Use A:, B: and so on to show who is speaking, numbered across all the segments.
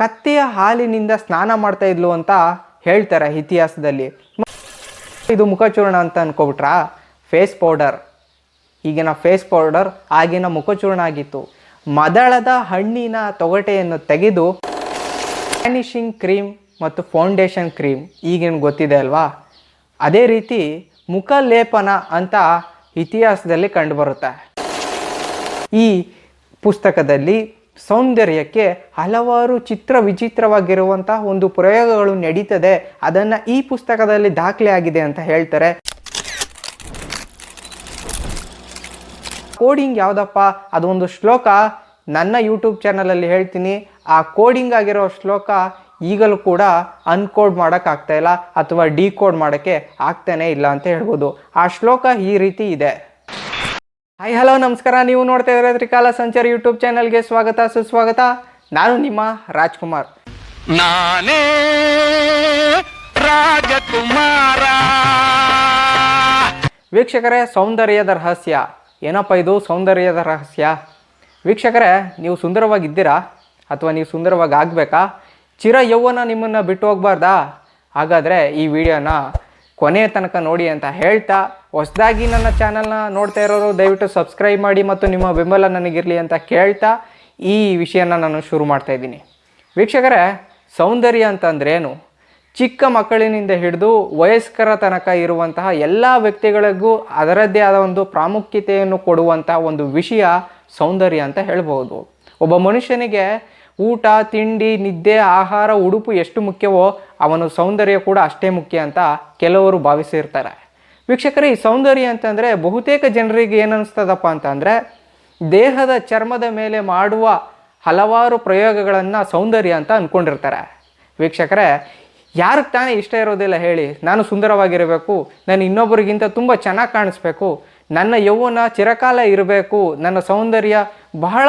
A: ಕತ್ತೆಯ ಹಾಲಿನಿಂದ ಸ್ನಾನ ಮಾಡ್ತಾ ಇದ್ಲು ಅಂತ ಹೇಳ್ತಾರೆ ಇತಿಹಾಸದಲ್ಲಿ. ಇದು ಮುಖಚೂರ್ಣ ಅಂತ ಅನ್ಕೊಬಿಟ್ರಾ? Face powder. ಈಗಿನ ಫೇಸ್ ಪೌಡರ್ ಆಗಿನ ಮುಖಚೂರ್ಣ ಆಗಿತ್ತು. ಮದಳದ ಹಣ್ಣಿನ ತೊಗಟೆಯನ್ನು ತೆಗೆದು ವ್ಯಾನಿಷಿಂಗ್ ಕ್ರೀಮ್ ಮತ್ತು ಫೌಂಡೇಶನ್ ಕ್ರೀಮ್, ಈಗೇನು ಗೊತ್ತಿದೆ ಅಲ್ವಾ? ಅದೇ ರೀತಿ ಮುಖ ಲೇಪನ ಅಂತ ಇತಿಹಾಸದಲ್ಲಿ ಕಂಡುಬರುತ್ತೆ. ಈ ಪುಸ್ತಕದಲ್ಲಿ ಸೌಂದರ್ಯಕ್ಕೆ ಹಲವಾರು ಚಿತ್ರ ವಿಚಿತ್ರವಾಗಿರುವಂತಹ ಒಂದು ಪ್ರಯೋಗಗಳು ನಡೀತದೆ. ಅದನ್ನು ಈ ಪುಸ್ತಕದಲ್ಲಿ ದಾಖಲೆ ಆಗಿದೆ ಅಂತ ಹೇಳ್ತಾರೆ. ಕೋಡಿಂಗ್ ಯಾವುದಪ್ಪ? ಅದೊಂದು ಶ್ಲೋಕ. ನನ್ನ ಯೂಟ್ಯೂಬ್ ಚಾನಲಲ್ಲಿ ಹೇಳ್ತೀನಿ. ಆ ಕೋಡಿಂಗ್ ಆಗಿರೋ ಶ್ಲೋಕ ಈಗಲೂ ಕೂಡ ಅನ್ಕೋಡ್ ಮಾಡೋಕ್ಕಾಗ್ತಾ ಇಲ್ಲ ಅಥವಾ ಡಿಕೋಡ್ ಮಾಡೋಕ್ಕೆ ಆಗ್ತಾನೆ ಇಲ್ಲ ಅಂತ ಹೇಳ್ಬೋದು. ಆ ಶ್ಲೋಕ ಈ ರೀತಿ ಇದೆ. ಹಾಯ್ ಹಲೋ ನಮಸ್ಕಾರ. ನೀವು ನೋಡ್ತಾ ಇದ್ರೆ ತ್ರಿಕಾಲ ಸಂಚಾರ ಯೂಟ್ಯೂಬ್ ಚಾನಲ್ಗೆ ಸ್ವಾಗತ ಸುಸ್ವಾಗತ. ನಾನು ನಿಮ್ಮ ರಾಜ್ಕುಮಾರ್.
B: ನಾನೇ ರಾಜಕುಮಾರ.
A: ವೀಕ್ಷಕರೇ ಸೌಂದರ್ಯದ ರಹಸ್ಯ. ಏನಪ್ಪ ಇದು ಸೌಂದರ್ಯದ ರಹಸ್ಯ? ವೀಕ್ಷಕರೇ ನೀವು ಸುಂದರವಾಗಿದ್ದೀರಾ? ಅಥವಾ ನೀವು ಸುಂದರವಾಗಿ ಆಗಬೇಕಾ? ಚಿರ ಯೌವನ ನಿಮ್ಮನ್ನು ಬಿಟ್ಟು ಹೋಗಬಾರ್ದಾ? ಹಾಗಾದರೆ ಈ ವಿಡಿಯೋನ ಕೊನೆಯ ತನಕ ನೋಡಿ ಅಂತ ಹೇಳ್ತಾ ಹೊಸದಾಗಿ ನನ್ನ ಚಾನಲ್ನ ನೋಡ್ತಾ ಇರೋರು ದಯವಿಟ್ಟು ಸಬ್ಸ್ಕ್ರೈಬ್ ಮಾಡಿ ಮತ್ತು ನಿಮ್ಮ ಬೆಂಬಲ ನನಗಿರಲಿ ಅಂತ ಕೇಳ್ತಾ ಈ ವಿಷಯನ ನಾನು ಶುರು ಮಾಡ್ತಾ ಇದ್ದೀನಿ. ವೀಕ್ಷಕರೇ, ಸೌಂದರ್ಯ ಅಂತಂದ್ರೇನು ಚಿಕ್ಕ ಮಕ್ಕಳಿನಿಂದ ಹಿಡಿದು ವಯಸ್ಕರ ತನಕ ಇರುವಂತಹ ಎಲ್ಲ ವ್ಯಕ್ತಿಗಳಿಗೂ ಅದರದ್ದೇ ಆದ ಒಂದು ಪ್ರಾಮುಖ್ಯತೆಯನ್ನು ಕೊಡುವಂತಹ ಒಂದು ವಿಷಯ ಸೌಂದರ್ಯ ಅಂತ ಹೇಳ್ಬೋದು ಒಬ್ಬ ಮನುಷ್ಯನಿಗೆ ಊಟ, ತಿಂಡಿ, ನಿದ್ದೆ, ಆಹಾರ, ಉಡುಪು ಎಷ್ಟು ಮುಖ್ಯವೋ ಅವನು ಸೌಂದರ್ಯ ಕೂಡ ಅಷ್ಟೇ ಮುಖ್ಯ ಅಂತ ಕೆಲವರು ಭಾವಿಸಿರ್ತಾರೆ. ವೀಕ್ಷಕರೇ, ಈ ಸೌಂದರ್ಯ ಅಂತಂದರೆ ಬಹುತೇಕ ಜನರಿಗೆ ಏನನ್ನಿಸ್ತದಪ್ಪ ಅಂತಂದರೆ, ದೇಹದ ಚರ್ಮದ ಮೇಲೆ ಮಾಡುವ ಹಲವಾರು ಪ್ರಯೋಗಗಳನ್ನು ಸೌಂದರ್ಯ ಅಂತ ಅಂದ್ಕೊಂಡಿರ್ತಾರೆ ವೀಕ್ಷಕರೇ, ಯಾರಿಗೆ ತಾನೇ ಇಷ್ಟ ಇರೋದಿಲ್ಲ ಹೇಳಿ, ನಾನು ಸುಂದರವಾಗಿರಬೇಕು ನಾನು ಇನ್ನೊಬ್ಬರಿಗಿಂತ ತುಂಬ ಚೆನ್ನಾಗಿ ಕಾಣಿಸ್ಬೇಕು, ನನ್ನ ಯೌವನ ಚಿರಕಾಲ ಇರಬೇಕು, ನನ್ನ ಸೌಂದರ್ಯ ಬಹಳ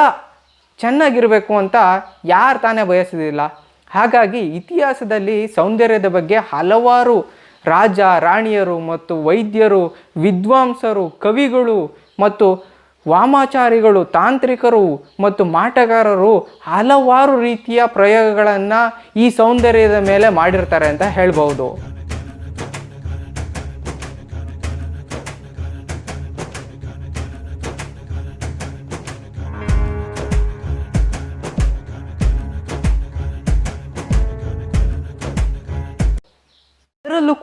A: ಚೆನ್ನಾಗಿರಬೇಕು ಅಂತ ಯಾರು ತಾನೇ ಬಯಸೋದಿಲ್ಲ. ಹಾಗಾಗಿ ಇತಿಹಾಸದಲ್ಲಿ ಸೌಂದರ್ಯದ ಬಗ್ಗೆ ಹಲವಾರು ರಾಜ, ರಾಣಿಯರು ಮತ್ತು ವೈದ್ಯರು, ವಿದ್ವಾಂಸರು, ಕವಿಗಳು ಮತ್ತು ವಾಮಾಚಾರಿಗಳು, ತಾಂತ್ರಿಕರು ಮತ್ತು ಮಾಟಗಾರರು ಹಲವಾರು ರೀತಿಯ ಪ್ರಯೋಗಗಳನ್ನು ಈ ಸೌಂದರ್ಯದ ಮೇಲೆ ಮಾಡಿರ್ತಾರೆ ಅಂತ ಹೇಳ್ಬೋದು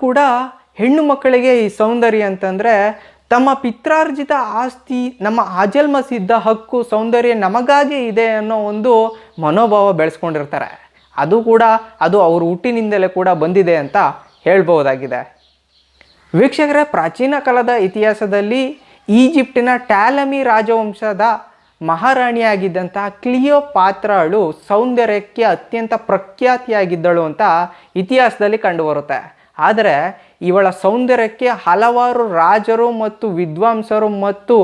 A: ಕೂಡ ಹೆಣ್ಣು ಮಕ್ಕಳಿಗೆ ಈ ಸೌಂದರ್ಯ ಅಂತಂದರೆ ತಮ್ಮ ಪಿತ್ರಾರ್ಜಿತ ಆಸ್ತಿ, ನಮ್ಮ ಆಜಲ್ಮ ಸಿದ್ಧ ಹಕ್ಕು, ಸೌಂದರ್ಯ ನಮಗಾಗಿಯೇ ಇದೆ ಅನ್ನೋ ಒಂದು ಮನೋಭಾವ ಬೆಳೆಸ್ಕೊಂಡಿರ್ತಾರೆ. ಅದು ಕೂಡ, ಅದು ಅವ್ರ ಹುಟ್ಟಿನಿಂದಲೇ ಕೂಡ ಬಂದಿದೆ ಅಂತ ಹೇಳ್ಬೋದಾಗಿದೆ ವೀಕ್ಷಕರ, ಪ್ರಾಚೀನ ಕಾಲದ ಇತಿಹಾಸದಲ್ಲಿ ಈಜಿಪ್ಟಿನ ಟ್ಯಾಲಮಿ ರಾಜವಂಶದ ಮಹಾರಾಣಿಯಾಗಿದ್ದಂತಹ ಕ್ಲಿಯೋ ಪಾತ್ರಳು ಸೌಂದರ್ಯಕ್ಕೆ ಅತ್ಯಂತ ಪ್ರಖ್ಯಾತಿಯಾಗಿದ್ದಳು ಅಂತ ಇತಿಹಾಸದಲ್ಲಿ ಕಂಡುಬರುತ್ತೆ. ಆದರೆ ಇವಳ ಸೌಂದರ್ಯಕ್ಕೆ ಹಲವಾರು ರಾಜರು ಮತ್ತು ವಿದ್ವಾಂಸರು ಮತ್ತು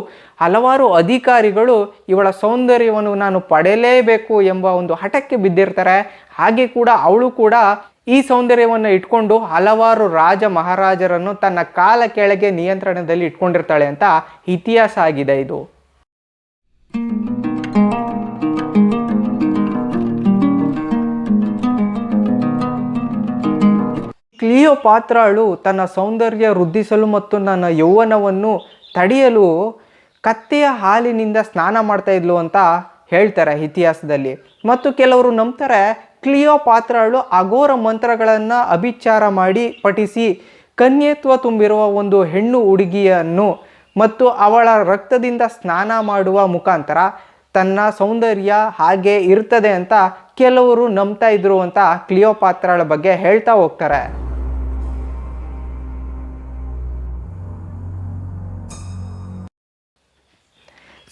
A: ಹಲವಾರು ಅಧಿಕಾರಿಗಳು ಇವಳ ಸೌಂದರ್ಯವನ್ನು ನಾನು ಪಡೆಯಲೇಬೇಕು ಎಂಬ ಒಂದು ಹಠಕ್ಕೆ ಬಿದ್ದಿರ್ತಾರೆ. ಹಾಗೆ ಕೂಡ ಅವಳು ಕೂಡ ಈ ಸೌಂದರ್ಯವನ್ನು ಇಟ್ಕೊಂಡು ಹಲವಾರು ರಾಜ ಮಹಾರಾಜರನ್ನು ತನ್ನ ಕಾಲ ಕೆಳಗೆ ನಿಯಂತ್ರಣದಲ್ಲಿ ಇಟ್ಕೊಂಡಿರ್ತಾಳೆ ಅಂತ ಇತಿಹಾಸ ಆಗಿದೆ ಇದು. ಕ್ಲಿಯೋ ಪಾತ್ರಳು ತನ್ನ ಸೌಂದರ್ಯ ವೃದ್ಧಿಸಲು ಮತ್ತು ನನ್ನ ಯೌವನವನ್ನು ತಡೆಯಲು ಕತ್ತೆಯ ಹಾಲಿನಿಂದ ಸ್ನಾನ ಮಾಡ್ತಾ ಇದ್ಲು ಅಂತ ಹೇಳ್ತಾರೆ ಇತಿಹಾಸದಲ್ಲಿ. ಮತ್ತು ಕೆಲವರು ನಂಬ್ತಾರೆ ಕ್ಲಿಯೋ ಪಾತ್ರಾಳು ಅಘೋರ ಮಂತ್ರಗಳನ್ನು ಅಭಿಚಾರ ಮಾಡಿ ಪಠಿಸಿ ಕನ್ಯತ್ವ ತುಂಬಿರುವ ಒಂದು ಹೆಣ್ಣು ಹುಡುಗಿಯನ್ನು ಮತ್ತು ಅವಳ ರಕ್ತದಿಂದ ಸ್ನಾನ ಮಾಡುವ ಮುಖಾಂತರ ತನ್ನ ಸೌಂದರ್ಯ ಹಾಗೆ ಇರ್ತದೆ ಅಂತ ಕೆಲವರು ನಂಬ್ತಾ ಇದ್ರು ಅಂತ ಕ್ಲಿಯೋ ಪಾತ್ರಳ ಬಗ್ಗೆ ಹೇಳ್ತಾ ಹೋಗ್ತಾರೆ.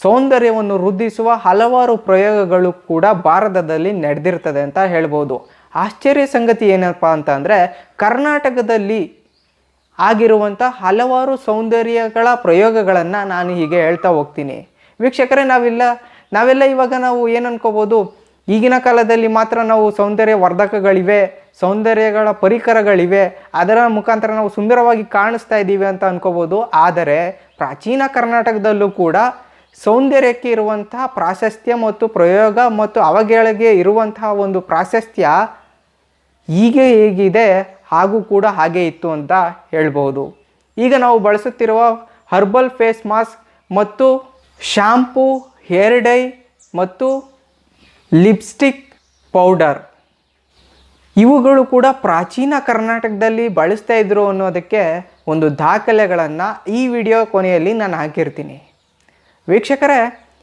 A: ಸೌಂದರ್ಯವನ್ನು ವೃದ್ಧಿಸುವ ಹಲವಾರು ಪ್ರಯೋಗಗಳು ಕೂಡ ಭಾರತದಲ್ಲಿ ನಡೆದಿರ್ತದೆ ಅಂತ ಹೇಳ್ಬೋದು. ಆಶ್ಚರ್ಯ ಸಂಗತಿ ಏನಪ್ಪ ಅಂತ ಅಂದರೆ, ಕರ್ನಾಟಕದಲ್ಲಿ ಆಗಿರುವಂಥ ಹಲವಾರು ಸೌಂದರ್ಯಗಳ ಪ್ರಯೋಗಗಳನ್ನು ನಾನು ಹೀಗೆ ಹೇಳ್ತಾ ಹೋಗ್ತೀನಿ. ವೀಕ್ಷಕರೇ, ನಾವೆಲ್ಲ ನಾವೆಲ್ಲ ಇವಾಗ ನಾವು ಏನು ಅನ್ಕೋಬೋದು? ಈಗಿನ ಕಾಲದಲ್ಲಿ ಮಾತ್ರ ನಾವು ಸೌಂದರ್ಯ ವರ್ಧಕಗಳಿವೆ ಸೌಂದರ್ಯಗಳ ಪರಿಕರಗಳಿವೆ, ಅದರ ಮುಖಾಂತರ ನಾವು ಸುಂದರವಾಗಿ ಕಾಣಿಸ್ತಾ ಇದ್ದೀವಿ ಅಂತ ಅನ್ಕೋಬೋದು. ಆದರೆ, ಪ್ರಾಚೀನ ಕರ್ನಾಟಕದಲ್ಲೂ ಕೂಡ ಸೌಂದರ್ಯಕ್ಕೆ ಇರುವಂತಹ ಪ್ರಾಶಸ್ತ್ಯ ಮತ್ತು ಪ್ರಯೋಗ ಮತ್ತು ಅವಗೆಳಗೆ ಇರುವಂತಹ ಒಂದು ಪ್ರಾಶಸ್ತ್ಯ ಹೀಗೆ ಹೇಗಿದೆ, ಹಾಗೂ ಕೂಡ ಹಾಗೆ ಇತ್ತು ಅಂತ ಹೇಳ್ಬೋದು ಈಗ ನಾವು ಬಳಸುತ್ತಿರುವ ಹರ್ಬಲ್ ಫೇಸ್ ಮಾಸ್ಕ್ ಮತ್ತು ಶ್ಯಾಂಪೂ, ಹೇರ್ ಡೈ ಮತ್ತು ಲಿಪ್ಸ್ಟಿಕ್ ಪೌಡರ್. ಇವುಗಳು ಕೂಡ ಪ್ರಾಚೀನ ಕರ್ನಾಟಕದಲ್ಲಿ ಬಳಸ್ತಾ ಇದ್ರು ಅನ್ನೋದಕ್ಕೆ ಒಂದು ದಾಖಲೆಗಳನ್ನು ಈ ವಿಡಿಯೋ ಕೊನೆಯಲ್ಲಿ ನಾನು ಹಾಕಿರ್ತೀನಿ. ವೀಕ್ಷಕರೇ,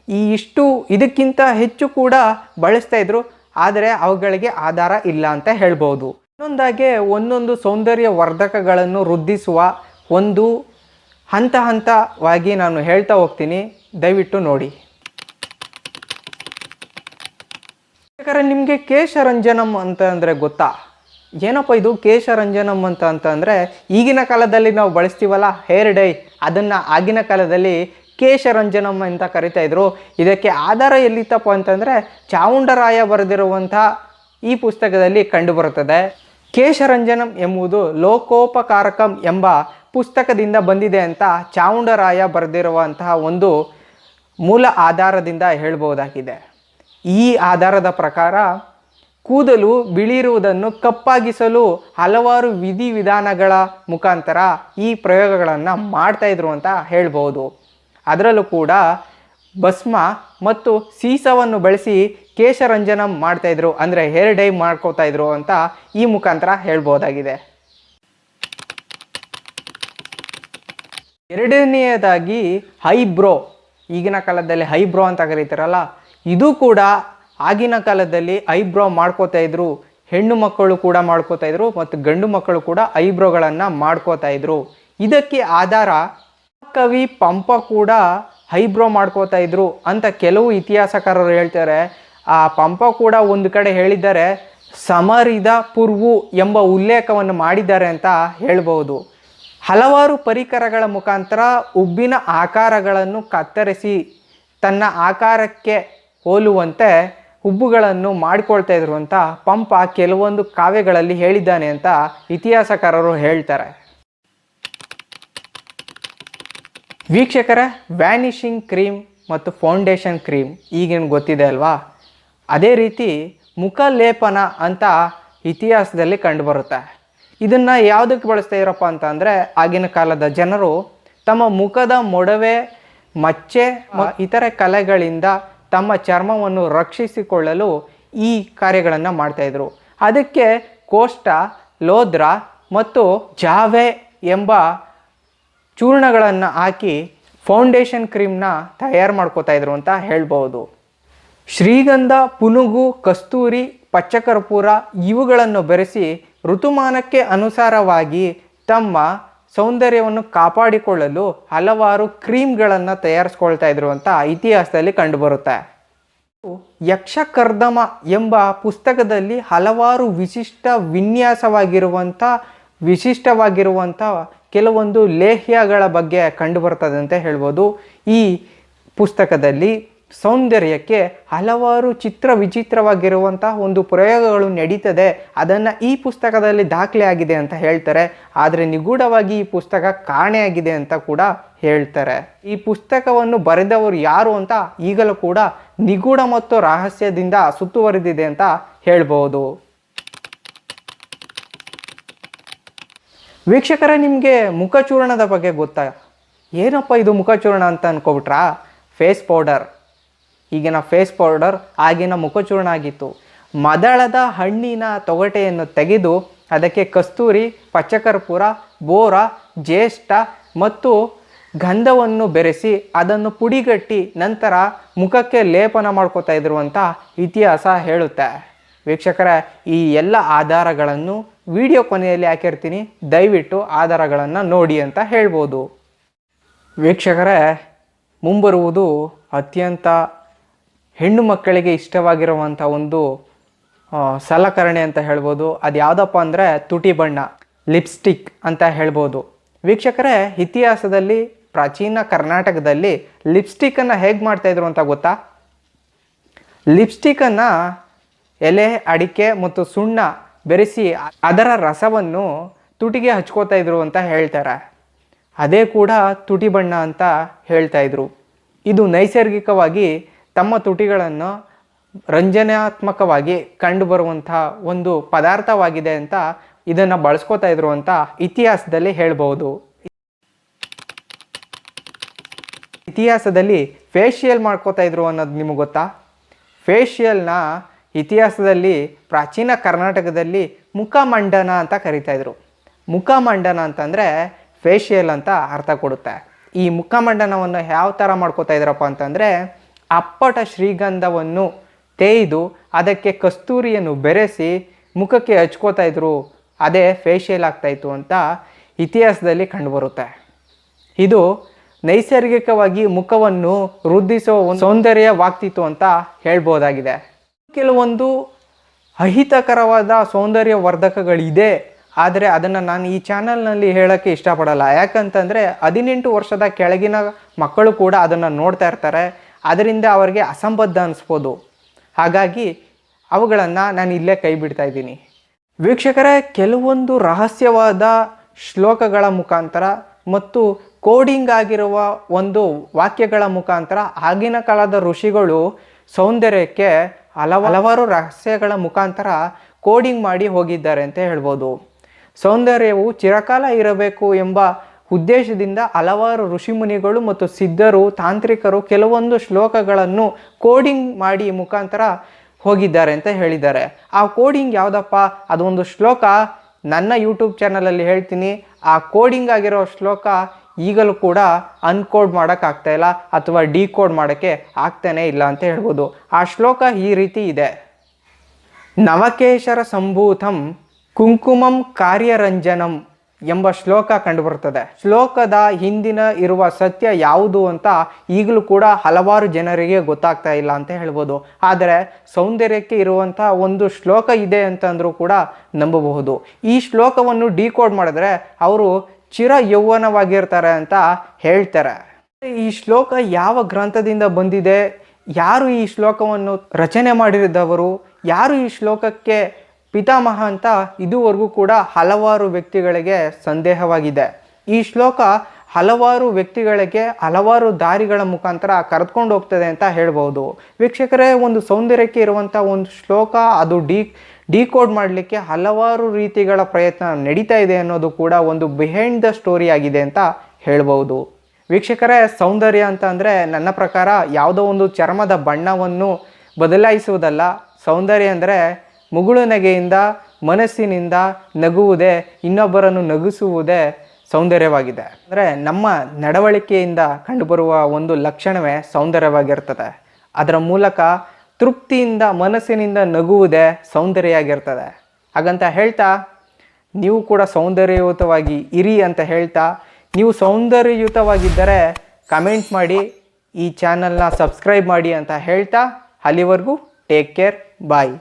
A: ಈ ಇಷ್ಟು ಇದಕ್ಕಿಂತ ಹೆಚ್ಚು ಕೂಡ ಬಳಸ್ತಾ ಇದ್ರು, ಆದರೆ ಅವುಗಳಿಗೆ ಆಧಾರ ಇಲ್ಲ ಅಂತ ಹೇಳ್ಬೋದು. ಇನ್ನೊಂದಾಗೆ ಒಂದೊಂದು ಸೌಂದರ್ಯ ವರ್ಧಕಗಳನ್ನು ವೃದ್ಧಿಸುವ ಒಂದು ಹಂತ ಹಂತವಾಗಿ ನಾನು ಹೇಳ್ತಾ ಹೋಗ್ತೀನಿ. ದಯವಿಟ್ಟು ನೋಡಿ. ಯಾಕಂದರೆ ನಿಮಗೆ ಕೇಶರಂಜನಂ ಅಂತ ಅಂದರೆ ಗೊತ್ತಾ? ಏನಪ್ಪ ಇದು ಕೇಶರಂಜನಂ ಅಂತ ಅಂತಂದರೆ ಈಗಿನ ಕಾಲದಲ್ಲಿ ನಾವು ಬಳಸ್ತೀವಲ್ಲ, ಹೇರ್ ಡೈ, ಅದನ್ನು ಆಗಿನ ಕಾಲದಲ್ಲಿ ಕೇಶರಂಜನಂ ಅಂತ ಕರಿತಾ ಇದ್ರು. ಇದಕ್ಕೆ ಆಧಾರ ಎಲ್ಲಿತ್ತಪ್ಪ ಅಂತಂದರೆ ಚಾವುಂಡರಾಯ ಬರೆದಿರುವಂಥ ಈ ಪುಸ್ತಕದಲ್ಲಿ ಕಂಡುಬರುತ್ತದೆ. ಕೇಶರಂಜನಂ ಎಂಬುದು ಲೋಕೋಪಕಾರಕಂ ಎಂಬ ಪುಸ್ತಕದಿಂದ ಬಂದಿದೆ ಅಂತ ಚಾವುಂಡರಾಯ ಬರೆದಿರುವಂತಹ ಒಂದು ಮೂಲ ಆಧಾರದಿಂದ ಹೇಳ್ಬೋದಾಗಿದೆ. ಈ ಆಧಾರದ ಪ್ರಕಾರ ಕೂದಲು ಬಿಳಿರುವುದನ್ನು ಕಪ್ಪಾಗಿಸಲು ಹಲವಾರು ವಿಧಿವಿಧಾನಗಳ ಮುಖಾಂತರ ಈ ಪ್ರಯೋಗಗಳನ್ನು ಮಾಡ್ತಾಯಿದ್ರು ಅಂತ ಹೇಳ್ಬೋದು. ಅದರಲ್ಲೂ ಕೂಡ ಭಸ್ಮ ಮತ್ತು ಸೀಸವನ್ನು ಬಳಸಿ ಕೇಶರಂಜನ ಮಾಡ್ತಾಯಿದ್ರು ಅಂದರೆ ಹೇರ್ ಡೈ ಮಾಡ್ಕೋತಾ ಇದ್ರು ಅಂತ ಈ ಮುಖಾಂತರ ಹೇಳ್ಬೋದಾಗಿದೆ. ಎರಡನೆಯದಾಗಿ ಹೈಬ್ರೋ, ಈಗಿನ ಕಾಲದಲ್ಲಿ ಹೈಬ್ರೋ ಅಂತ ಕರೀತಾರಲ್ಲ, ಇದು ಕೂಡ ಆಗಿನ ಕಾಲದಲ್ಲಿ ಐಬ್ರೋ ಮಾಡ್ಕೋತಾ ಇದ್ರು, ಹೆಣ್ಣು ಮಕ್ಕಳು ಕೂಡ ಮಾಡ್ಕೋತಾ ಇದ್ರು, ಮತ್ತು ಗಂಡು ಮಕ್ಕಳು ಕೂಡ ಐಬ್ರೋಗಳನ್ನು ಮಾಡ್ಕೋತಾ ಇದ್ರು. ಇದಕ್ಕೆ ಆಧಾರ ಕವಿ ಪಂಪ ಕೂಡ ಹೈಬ್ರೋ ಮಾಡ್ಕೋತಾ ಇದ್ರು ಅಂತ ಕೆಲವು ಇತಿಹಾಸಕಾರರು ಹೇಳ್ತಾರೆ. ಆ ಪಂಪ ಕೂಡ ಒಂದು ಕಡೆ ಹೇಳಿದ್ದಾರೆ, ಸಮರಿದ ಪೂರ್ವು ಎಂಬ ಉಲ್ಲೇಖವನ್ನು ಮಾಡಿದ್ದಾರೆ ಅಂತ ಹೇಳ್ಬೋದು. ಹಲವಾರು ಪರಿಕರಗಳ ಮುಖಾಂತರ ಉಬ್ಬಿನ ಆಕಾರಗಳನ್ನು ಕತ್ತರಿಸಿ ತನ್ನ ಆಕಾರಕ್ಕೆ ಹೋಲುವಂತೆ ಉಬ್ಬುಗಳನ್ನು ಮಾಡಿಕೊಳ್ತಾ ಇದ್ರು ಅಂತ ಪಂಪ ಕೆಲವೊಂದು ಕಾವ್ಯಗಳಲ್ಲಿ ಹೇಳಿದ್ದಾನೆ ಅಂತ ಇತಿಹಾಸಕಾರರು ಹೇಳ್ತಾರೆ. ವೀಕ್ಷಕರ ವ್ಯಾನಿಷಿಂಗ್ ಕ್ರೀಮ್ ಮತ್ತು ಫೌಂಡೇಶನ್ ಕ್ರೀಮ್ ಈಗೇನು ಗೊತ್ತಿದೆ ಅಲ್ವಾ? ಅದೇ ರೀತಿ ಮುಖ ಲೇಪನ ಅಂತ ಇತಿಹಾಸದಲ್ಲಿ ಕಂಡುಬರುತ್ತೆ. ಇದನ್ನು ಯಾವುದಕ್ಕೆ ಬಳಸ್ತಾ ಇರಪ್ಪ ಅಂತ ಅಂದರೆ ಆಗಿನ ಕಾಲದ ಜನರು ತಮ್ಮ ಮುಖದ ಮೊಡವೆ, ಮಚ್ಚೆ ಇತರೆ ಕಲೆಗಳಿಂದ ತಮ್ಮ ಚರ್ಮವನ್ನು ರಕ್ಷಿಸಿಕೊಳ್ಳಲು ಈ ಕಾರ್ಯಗಳನ್ನು ಮಾಡ್ತಾಯಿದ್ರು ಅದಕ್ಕೆ ಕೋಷ್ಟ, ಲೋದ್ರ ಮತ್ತು ಜಾವೆ ಎಂಬ ಚೂರ್ಣಗಳನ್ನು ಹಾಕಿ ಫೌಂಡೇಶನ್ ಕ್ರೀಮ್ನ ತಯಾರು ಮಾಡ್ಕೋತಾ ಇದ್ರು ಅಂತ ಹೇಳ್ಬೋದು ಶ್ರೀಗಂಧ, ಪುನುಗು, ಕಸ್ತೂರಿ, ಪಚ್ಚಕರ್ಪೂರ ಇವುಗಳನ್ನು ಬೆರೆಸಿ ಋತುಮಾನಕ್ಕೆ ಅನುಸಾರವಾಗಿ ತಮ್ಮ ಸೌಂದರ್ಯವನ್ನು ಕಾಪಾಡಿಕೊಳ್ಳಲು ಹಲವಾರು ಕ್ರೀಮ್ಗಳನ್ನು ತಯಾರಿಸ್ಕೊಳ್ತಾ ಇದ್ರು ಅಂತ ಇತಿಹಾಸದಲ್ಲಿ ಕಂಡುಬರುತ್ತೆ. ಯಕ್ಷಕರ್ದಮ ಎಂಬ ಪುಸ್ತಕದಲ್ಲಿ ಹಲವಾರು ವಿಶಿಷ್ಟ ವಿನ್ಯಾಸವಾಗಿರುವಂಥ ವಿಶಿಷ್ಟವಾಗಿರುವಂಥ ಕೆಲವೊಂದು ಲೇಹ್ಯಗಳ ಬಗ್ಗೆ ಕಂಡುಬರ್ತದೆ ಅಂತ ಹೇಳ್ಬೋದು. ಈ ಪುಸ್ತಕದಲ್ಲಿ ಸೌಂದರ್ಯಕ್ಕೆ ಹಲವಾರು ಚಿತ್ರ ವಿಚಿತ್ರವಾಗಿರುವಂತಹ ಒಂದು ಪ್ರಯೋಗಗಳು ನಡೀತದೆ. ಅದನ್ನು ಈ ಪುಸ್ತಕದಲ್ಲಿ ದಾಖಲೆ ಆಗಿದೆ ಅಂತ ಹೇಳ್ತಾರೆ. ಆದರೆ ನಿಗೂಢವಾಗಿ ಈ ಪುಸ್ತಕ ಕಾಣೆಯಾಗಿದೆ ಅಂತ ಕೂಡ ಹೇಳ್ತಾರೆ. ಈ ಪುಸ್ತಕವನ್ನು ಬರೆದವರು ಯಾರು ಅಂತ ಈಗಲೂ ಕೂಡ ನಿಗೂಢ ಮತ್ತು ರಹಸ್ಯದಿಂದ ಸುತ್ತುವರೆದಿದೆ ಅಂತ ಹೇಳ್ಬೋದು. ವೀಕ್ಷಕರೇ, ನಿಮಗೆ ಮುಖಚೂರ್ಣದ ಬಗ್ಗೆ ಗೊತ್ತಾ? ಏನಪ್ಪ ಇದು ಮುಖಚೂರ್ಣ ಅಂತ ಅನ್ಕೊಬಿಟ್ರಾ? Face powder. ಈಗಿನ ಫೇಸ್ ಪೌಡರ್ ಆಗಿನ ಮುಖಚೂರ್ಣ ಆಗಿತ್ತು. ಮದಳದ ಹಣ್ಣಿನ ತೊಗಟೆಯನ್ನು ತೆಗೆದು ಅದಕ್ಕೆ ಕಸ್ತೂರಿ, ಪಚ್ಚಕರ್ಪೂರ, ಬೋರ, ಜ್ಯೇಷ್ಠ ಮತ್ತು ಗಂಧವನ್ನು ಬೆರೆಸಿ ಅದನ್ನು ಪುಡಿಗಟ್ಟಿ ನಂತರ ಮುಖಕ್ಕೆ ಲೇಪನ ಮಾಡ್ಕೋತಾ ಅಂತ ಇತಿಹಾಸ ಹೇಳುತ್ತೆ. ವೀಕ್ಷಕರ, ಈ ಎಲ್ಲ ಆಧಾರಗಳನ್ನು ವಿಡಿಯೋ ಕೊನೆಯಲ್ಲಿ ಹಾಕಿರ್ತೀನಿ. ದಯವಿಟ್ಟು ಆಧಾರಗಳನ್ನು ನೋಡಿ ಅಂತ ಹೇಳ್ಬೋದು. ವೀಕ್ಷಕರೇ, ಮುಂಬರುವುದು ಅತ್ಯಂತ ಹೆಣ್ಣು ಮಕ್ಕಳಿಗೆ ಇಷ್ಟವಾಗಿರುವಂಥ ಒಂದು ಸಲಕರಣೆ ಅಂತ ಹೇಳ್ಬೋದು. ಅದು ಯಾವುದಪ್ಪ ಅಂದರೆ ತುಟಿ ಬಣ್ಣ, ಲಿಪ್ಸ್ಟಿಕ್ ಅಂತ ಹೇಳ್ಬೋದು. ವೀಕ್ಷಕರೇ, ಇತಿಹಾಸದಲ್ಲಿ, ಪ್ರಾಚೀನ ಕರ್ನಾಟಕದಲ್ಲಿ ಲಿಪ್ಸ್ಟಿಕ್ಕನ್ನು ಹೇಗೆ ಮಾಡ್ತಾಯಿದ್ರು ಅಂತ ಗೊತ್ತಾ? ಲಿಪ್ಸ್ಟಿಕ್ಕನ್ನು ಎಲೆ, ಅಡಿಕೆ ಮತ್ತು ಸುಣ್ಣ ಬೆರೆಸಿ ಅದರ ರಸವನ್ನು ತುಟಿಗೆ ಹಚ್ಕೋತಾ ಇದ್ರು ಅಂತ ಹೇಳ್ತಾರೆ. ಅದೇ ಕೂಡ ತುಟಿ ಬಣ್ಣ ಅಂತ ಹೇಳ್ತಾ ಇದ್ರು. ಇದು ನೈಸರ್ಗಿಕವಾಗಿ ತಮ್ಮ ತುಟಿಗಳನ್ನು ರಂಜನಾತ್ಮಕವಾಗಿ ಕಂಡುಬರುವಂಥ ಒಂದು ಪದಾರ್ಥವಾಗಿದೆ ಅಂತ ಇದನ್ನು ಬಳಸ್ಕೋತಾ ಇದ್ರು ಅಂತ ಇತಿಹಾಸದಲ್ಲಿ ಹೇಳ್ಬೋದು ಇತಿಹಾಸದಲ್ಲಿ ಫೇಶಿಯಲ್ ಮಾಡ್ಕೋತಾ ಇದ್ರು ಅನ್ನೋದು ನಿಮಗೆ ಗೊತ್ತಾ? ಫೇಶಿಯಲ್ನ ಇತಿಹಾಸದಲ್ಲಿ ಪ್ರಾಚೀನ ಕರ್ನಾಟಕದಲ್ಲಿ ಮುಖಮಂಡನ ಅಂತ ಕರಿತಾಯಿದ್ರು ಮುಖಮಂಡನ ಅಂತಂದರೆ ಫೇಶಿಯಲ್ ಅಂತ ಅರ್ಥ ಕೊಡುತ್ತೆ. ಈ ಮುಖಮಂಡನವನ್ನು ಯಾವ ಥರ ಮಾಡ್ಕೋತಾ ಇದ್ರಪ್ಪ ಅಂತಂದರೆ ಅಪ್ಪಟ ಶ್ರೀಗಂಧವನ್ನು ತೇಯ್ದು ಅದಕ್ಕೆ ಕಸ್ತೂರಿಯನ್ನು ಬೆರೆಸಿ ಮುಖಕ್ಕೆ ಹಚ್ಕೋತಾ ಇದ್ರು. ಅದೇ ಫೇಶಿಯಲ್ ಆಗ್ತಾಯಿತ್ತು ಅಂತ ಇತಿಹಾಸದಲ್ಲಿ ಕಂಡುಬರುತ್ತೆ. ಇದು ನೈಸರ್ಗಿಕವಾಗಿ ಮುಖವನ್ನು ವೃದ್ಧಿಸುವ ಒಂದು ಸೌಂದರ್ಯವಾಗ್ತಿತ್ತು ಅಂತ ಹೇಳ್ಬೋದಾಗಿದೆ. ಕೆಲವೊಂದು ಅಹಿತಕರವಾದ ಸೌಂದರ್ಯ ವರ್ಧಕಗಳಿದೆ ಆದರೆ ಅದನ್ನು ನಾನು ಈ ಚಾನಲ್ನಲ್ಲಿ ಹೇಳೋಕ್ಕೆ ಇಷ್ಟಪಡಲ್ಲ. ಯಾಕಂತಂದರೆ ಹದಿನೆಂಟು ವರ್ಷದ ಕೆಳಗಿನ ಮಕ್ಕಳು ಕೂಡ ಅದನ್ನು ನೋಡ್ತಾ ಇರ್ತಾರೆ. ಅದರಿಂದ ಅವರಿಗೆ ಅಸಂಬದ್ಧ ಅನಿಸ್ಬೋದು. ಹಾಗಾಗಿ ಅವುಗಳನ್ನು ನಾನು ಇಲ್ಲೇ ಕೈ ಬಿಡ್ತಾ ಇದ್ದೀನಿ. ವೀಕ್ಷಕರೇ, ಕೆಲವೊಂದು ರಹಸ್ಯವಾದ ಶ್ಲೋಕಗಳ ಮುಖಾಂತರ ಮತ್ತು ಕೋಡಿಂಗ್ ಆಗಿರುವ ಒಂದು ವಾಕ್ಯಗಳ ಮುಖಾಂತರ ಆಗಿನ ಕಾಲದ ಋಷಿಗಳು ಸೌಂದರ್ಯಕ್ಕೆ ಹಲವ ಹಲವಾರು ರಹಸ್ಯಗಳ ಮುಖಾಂತರ ಕೋಡಿಂಗ್ ಮಾಡಿ ಹೋಗಿದ್ದಾರೆ ಅಂತ ಹೇಳ್ಬೋದು. ಸೌಂದರ್ಯವು ಚಿರಕಾಲ ಇರಬೇಕು ಎಂಬ ಉದ್ದೇಶದಿಂದ ಹಲವಾರು ಋಷಿಮುನಿಗಳು ಮತ್ತು ಸಿದ್ಧರು, ತಾಂತ್ರಿಕರು ಕೆಲವೊಂದು ಶ್ಲೋಕಗಳನ್ನು ಕೋಡಿಂಗ್ ಮಾಡಿ ಮುಖಾಂತರ ಹೋಗಿದ್ದಾರೆ ಅಂತ ಹೇಳಿದ್ದಾರೆ. ಆ ಕೋಡಿಂಗ್ ಯಾವುದಪ್ಪ? ಅದೊಂದು ಶ್ಲೋಕ. ನನ್ನ ಯೂಟ್ಯೂಬ್ ಚಾನಲಲ್ಲಿ ಹೇಳ್ತೀನಿ. ಆ ಕೋಡಿಂಗ್ ಆಗಿರೋ ಶ್ಲೋಕ ಈಗಲೂ ಕೂಡ ಅನ್ಕೋಡ್ ಮಾಡೋಕ್ಕಾಗ್ತಾ ಇಲ್ಲ ಅಥವಾ ಡಿಕೋಡ್ ಮಾಡೋಕ್ಕೆ ಆಗ್ತಾನೇ ಇಲ್ಲ ಅಂತ ಹೇಳ್ಬೋದು. ಆ ಶ್ಲೋಕ ಈ ರೀತಿ ಇದೆ. ನವಕೇಶರ ಸಂಭೂತಂ ಕುಂಕುಮಂ ಕಾರ್ಯರಂಜನಂ ಎಂಬ ಶ್ಲೋಕ ಕಂಡುಬರ್ತದೆ ಶ್ಲೋಕದ ಹಿಂದಿನ ಇರುವ ಸತ್ಯ ಯಾವುದು ಅಂತ ಈಗಲೂ ಕೂಡ ಹಲವಾರು ಜನರಿಗೆ ಗೊತ್ತಾಗ್ತಾ ಇಲ್ಲ ಅಂತ ಹೇಳ್ಬೋದು. ಆದರೆ ಸೌಂದರ್ಯಕ್ಕೆ ಇರುವಂಥ ಒಂದು ಶ್ಲೋಕ ಇದೆ ಅಂತಂದರೂ ಕೂಡ ನಂಬಬಹುದು. ಈ ಶ್ಲೋಕವನ್ನು ಡಿಕೋಡ್ ಮಾಡಿದ್ರೆ ಅವರು ಚಿರ ಯೌವನವಾಗಿರ್ತಾರೆ ಅಂತ ಹೇಳ್ತಾರೆ. ಈ ಶ್ಲೋಕ ಯಾವ ಗ್ರಂಥದಿಂದ ಬಂದಿದೆ? ಯಾರು ಈ ಶ್ಲೋಕವನ್ನು ರಚನೆ ಮಾಡಿದವರು? ಯಾರು ಈ ಶ್ಲೋಕಕ್ಕೆ ಪಿತಾಮಹ ಅಂತ? ಇದುವರೆಗೂ ಕೂಡ ಹಲವಾರು ವ್ಯಕ್ತಿಗಳಿಗೆ ಸಂದೇಹವಾಗಿದೆ. ಈ ಶ್ಲೋಕ ಹಲವಾರು ವ್ಯಕ್ತಿಗಳಿಗೆ ಹಲವಾರು ದಾರಿಗಳ ಮುಖಾಂತರ ಕರೆದುಕೊಂಡು ಹೋಗ್ತದೆ ಅಂತ ಹೇಳ್ಬೋದು. ವೀಕ್ಷಕರೇ, ಒಂದು ಸೌಂದರ್ಯಕ್ಕೆ ಇರುವಂಥ ಒಂದು ಶ್ಲೋಕ, ಅದು ಡಿ ಡಿಕೋಡ್ ಮಾಡಲಿಕ್ಕೆ ಹಲವಾರು ರೀತಿಗಳ ಪ್ರಯತ್ನ ನಡೀತಾ ಇದೆ ಅನ್ನೋದು ಕೂಡ ಒಂದು ಬಿಹೈಂಡ್ ದ ಸ್ಟೋರಿ ಆಗಿದೆ ಅಂತ ಹೇಳ್ಬೋದು. ವೀಕ್ಷಕರೇ, ಸೌಂದರ್ಯ ಅಂತ ಅಂದರೆ ನನ್ನ ಪ್ರಕಾರ ಯಾವುದೋ ಒಂದು ಚರ್ಮದ ಬಣ್ಣವನ್ನು ಬದಲಾಯಿಸುವುದಲ್ಲ. ಸೌಂದರ್ಯ ಅಂದರೆ ಮುಗುಳು ನಗೆಯಿಂದ ಮನಸ್ಸಿನಿಂದ ನಗುವುದೇ, ಇನ್ನೊಬ್ಬರನ್ನು ನಗಿಸುವುದೇ ಸೌಂದರ್ಯವಾಗಿದೆ. ಅಂದರೆ ನಮ್ಮ ನಡವಳಿಕೆಯಿಂದ ಕಂಡುಬರುವ ಒಂದು ಲಕ್ಷಣವೇ ಸೌಂದರ್ಯವಾಗಿರ್ತದೆ. ಅದರ ಮೂಲಕ ತೃಪ್ತಿಯಿಂದ ಮನಸ್ಸಿನಿಂದ ನಗುವುದೇ ಸೌಂದರ್ಯ ಆಗಿರ್ತದೆ ಹಾಗಂತ ಹೇಳ್ತಾ, ನೀವು ಕೂಡ ಸೌಂದರ್ಯಯುತವಾಗಿ ಇರಿ ಅಂತ ಹೇಳ್ತಾ, ನೀವು ಸೌಂದರ್ಯಯುತವಾಗಿದ್ದರೆ ಕಮೆಂಟ್ ಮಾಡಿ, ಈ ಚಾನಲ್ನ ಸಬ್ಸ್ಕ್ರೈಬ್ ಮಾಡಿ ಅಂತ ಹೇಳ್ತಾ, ಅಲ್ಲಿವರೆಗೂ ಟೇಕ್ ಕೇರ್ ಬಾಯ್